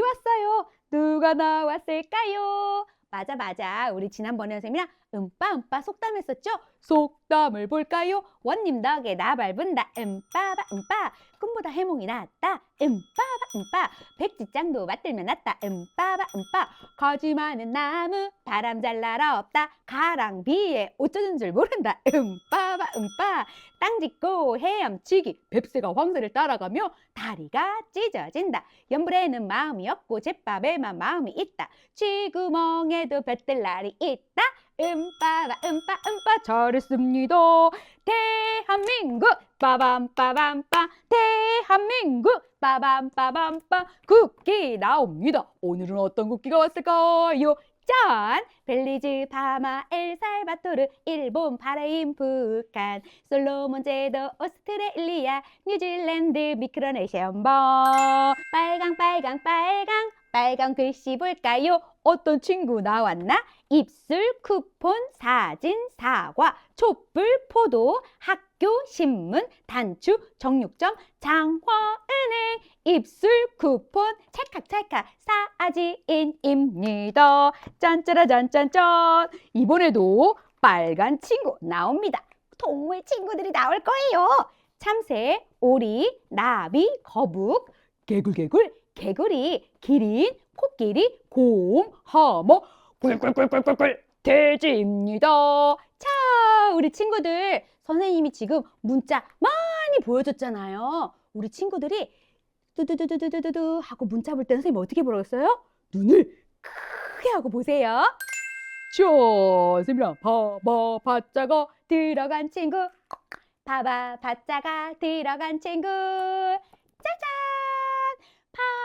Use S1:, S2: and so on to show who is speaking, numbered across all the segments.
S1: 왔어요. 누가 나왔을까요? 맞아, 맞아. 우리 지난번에 선생님이랑 음빠, 음빠 속담 했었죠? 속담을 볼까요? 원님 덕에 나 밟은다. 음빠바, 음빠. 꿈보다 해몽이 낫다. 음빠바, 음빠. 백지장도 맞들면 낫다. 음빠바, 음빠. 거지 많은 나무, 바람 잘 날아 없다. 가랑비에 어쩌는 줄 모른다. 음빠바, 음빠. 땅 짚고 헤엄치기. 뱁새가 황새를 따라가며 다리가 찢어진다. 연불에는 마음이 없고 잿밥에만 마음이 있다. 쥐구멍에도 볕들 날이 있다. 음빠바 음빠 음빠 잘했습니다. 대한민국 빠밤빠밤빠 대한민국 빠밤빠밤빠 국기 나옵니다. 오늘은 어떤 국기가 왔을까요? 짠! 벨리즈, 바마, 엘살바토르, 일본, 바레인, 북한, 솔로몬 제도, 오스트레일리아, 뉴질랜드, 미크로네시아번 빨강 빨강 빨강 빨강 글씨 볼까요? 어떤 친구 나왔나? 입술, 쿠폰, 사진, 사과, 촛불, 포도, 학교, 신문, 단추, 정육점, 장화은행, 입술, 쿠폰, 찰칵찰칵, 사진입니다. 짠짜라짠짠짠. 이번에도 빨간 친구 나옵니다. 동물 친구들이 나올 거예요. 참새, 오리, 나비, 거북, 개굴개굴, 개구리, 기린, 코끼리, 곰, 하모, 꿀꿀꿀꿀꿀꿀 돼지입니다. 자, 우리 친구들 선생님이 지금 문자 많이 보여줬잖아요. 우리 친구들이 두두두두두두두 하고 문자 볼 때 선생님 어떻게 보라고했어요 눈을 크게 하고 보세요. 자, 선생님이랑 바바 바자가 들어간 친구 바바 바자가 들어간 친구 짜잔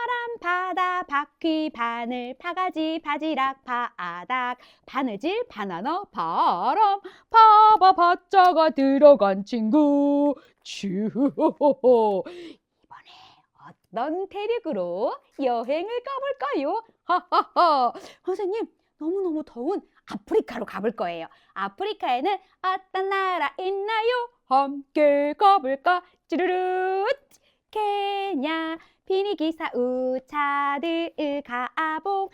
S1: 파란 바다 바퀴 바늘 바가지 바지락 바닥 바느질 바나나 바람 바바 바자가 들어간 친구 츄호호호 이번에 어떤 대륙으로 여행을 가볼까요? 하하하 선생님 너무너무 더운 아프리카로 가볼 거예요. 아프리카에는 어떤 나라 있나요? 함께 가볼까? 찌르르 케냐 비니기사 우차드 가봉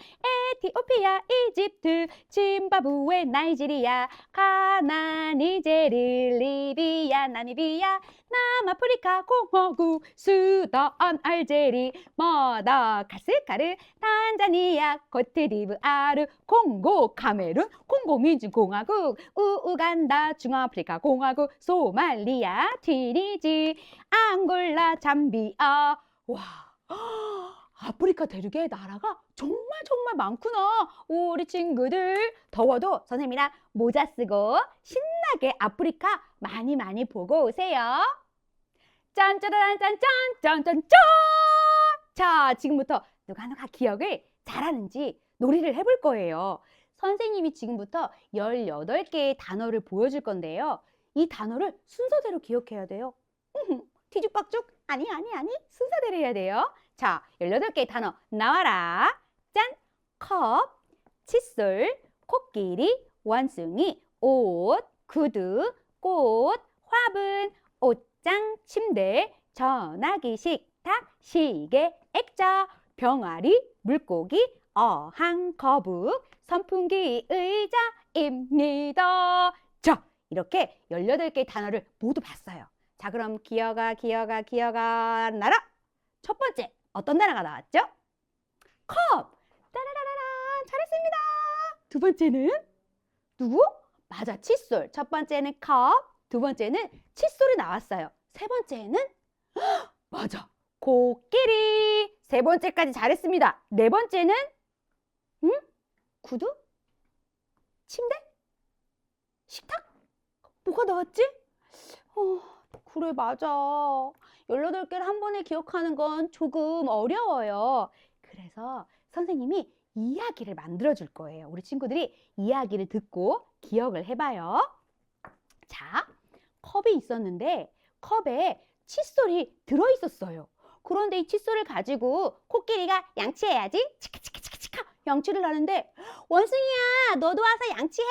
S1: 에티오피아 이집트 짐바브웨 나이지리아 가나 니제르 리비아 나미비아 남아프리카 공화국 수단 알제리 마다가스카르 탄자니아 코트디부아르 콩고 카메룬 콩고 민주공화국 우우간다 중아프리카 공화국 소말리아 튀니지 앙골라 잠비아 와 아프리카 대륙에 나라가 정말 정말 많구나. 우리 친구들 더워도 선생님이랑 모자 쓰고 신나게 아프리카 많이 많이 보고 오세요. 짠짜라짠짠 짠짠짠. 자, 지금부터 누가 누가 기억을 잘하는지 놀이를 해볼 거예요. 선생님이 지금부터 18개의 단어를 보여줄 건데요. 이 단어를 순서대로 기억해야 돼요. 뒤죽박죽? 아니, 아니, 아니. 순서대로 해야 돼요. 자, 18개의 단어 나와라. 짠! 컵, 칫솔, 코끼리, 원숭이, 옷, 구두, 꽃, 화분, 옷장, 침대, 전화기, 식탁, 시계, 액자, 병아리, 물고기, 어항, 거북, 선풍기, 의자입니다. 자, 이렇게 18개의 단어를 모두 봤어요. 자, 그럼 기어가, 기어가, 기어가, 나라! 첫 번째, 어떤 단어가 나왔죠? 컵! 따라라라란! 잘했습니다! 두 번째는 누구? 맞아, 칫솔. 첫 번째는 컵, 두 번째는 칫솔이 나왔어요. 세 번째는 헉, 맞아, 코끼리. 세 번째까지 잘했습니다. 네 번째는 응? 구두? 침대? 식탁? 뭐가 나왔지? 어, 그래, 맞아. 18개를 한 번에 기억하는 건 조금 어려워요. 그래서 선생님이 이야기를 만들어 줄 거예요. 우리 친구들이 이야기를 듣고 기억을 해봐요. 자, 컵이 있었는데 컵에 칫솔이 들어 있었어요. 그런데 이 칫솔을 가지고 코끼리가 양치해야지. 치카치카치카치카 양치를 하는데 원숭이야, 너도 와서 양치해.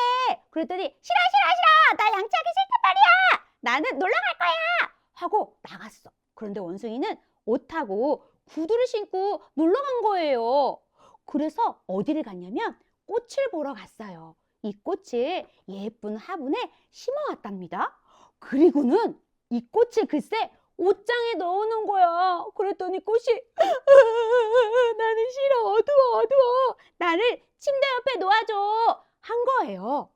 S1: 그랬더니 싫어 싫어 싫어. 나 양치하기 싫단 말이야. 나는 놀러 갈 거야. 하고 나갔어. 그런데 원숭이는 옷하고 구두를 신고 놀러 간 거예요. 그래서 어디를 갔냐면 꽃을 보러 갔어요. 이 꽃을 예쁜 화분에 심어 왔답니다. 그리고는 이 꽃을 글쎄 옷장에 넣어놓은 거야. 그랬더니 꽃이 나는 싫어 어두워 어두워 나를 침대 옆에 놓아줘 한 거예요.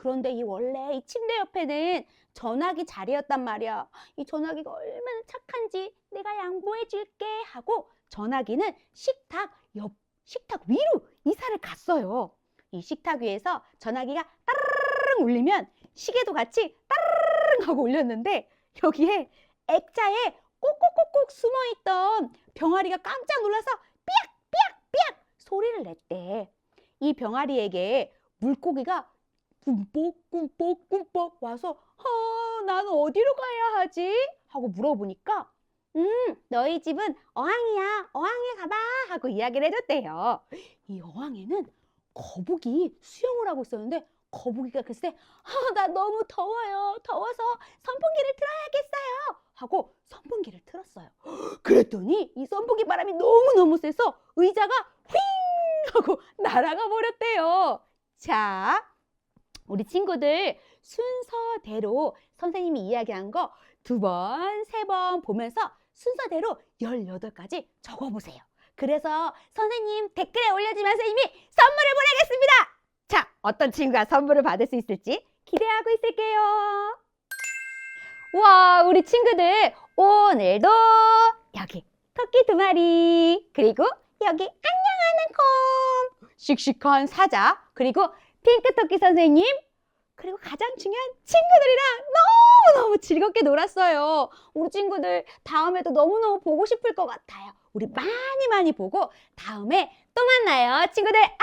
S1: 그런데 이 원래 이 침대 옆에는 전화기 자리였단 말이야. 이 전화기가 얼마나 착한지 내가 양보해 줄게 하고 전화기는 식탁 옆 식탁 위로 이사를 갔어요. 이 식탁 위에서 전화기가 따르릉 울리면 시계도 같이 따르릉 하고 울렸는데 여기에 액자에 꼭꼭꼭꼭 숨어 있던 병아리가 깜짝 놀라서 삐약삐약삐약 소리를 냈대. 이 병아리에게 물고기가 꿈뻑 꿈뻑 꿈뻑 와서 아, 나는 어디로 가야 하지? 하고 물어보니까 음, 너희 집은 어항이야. 어항에 가봐. 하고 이야기를 해줬대요. 이 어항에는 거북이 수영을 하고 있었는데 거북이가 글쎄 아, 나 너무 더워요. 더워서 선풍기를 틀어야겠어요. 하고 선풍기를 틀었어요. 그랬더니 이 선풍기 바람이 너무너무 세서 의자가 휘잉 하고 날아가 버렸대요. 자, 우리 친구들 순서대로 선생님이 이야기한 거 두 번, 세 번 보면서 순서대로 18가지 적어보세요. 그래서 선생님 댓글에 올려주면 선생님이 선물을 보내겠습니다. 자, 어떤 친구가 선물을 받을 수 있을지 기대하고 있을게요. 와, 우리 친구들 오늘도 여기 토끼 두 마리 그리고 여기 안녕하는 곰 씩씩한 사자 그리고 핑크토끼 선생님, 그리고 가장 중요한 친구들이랑 너무너무 즐겁게 놀았어요. 우리 친구들 다음에도 너무너무 보고 싶을 것 같아요. 우리 많이 많이 보고 다음에 또 만나요. 친구들 안녕!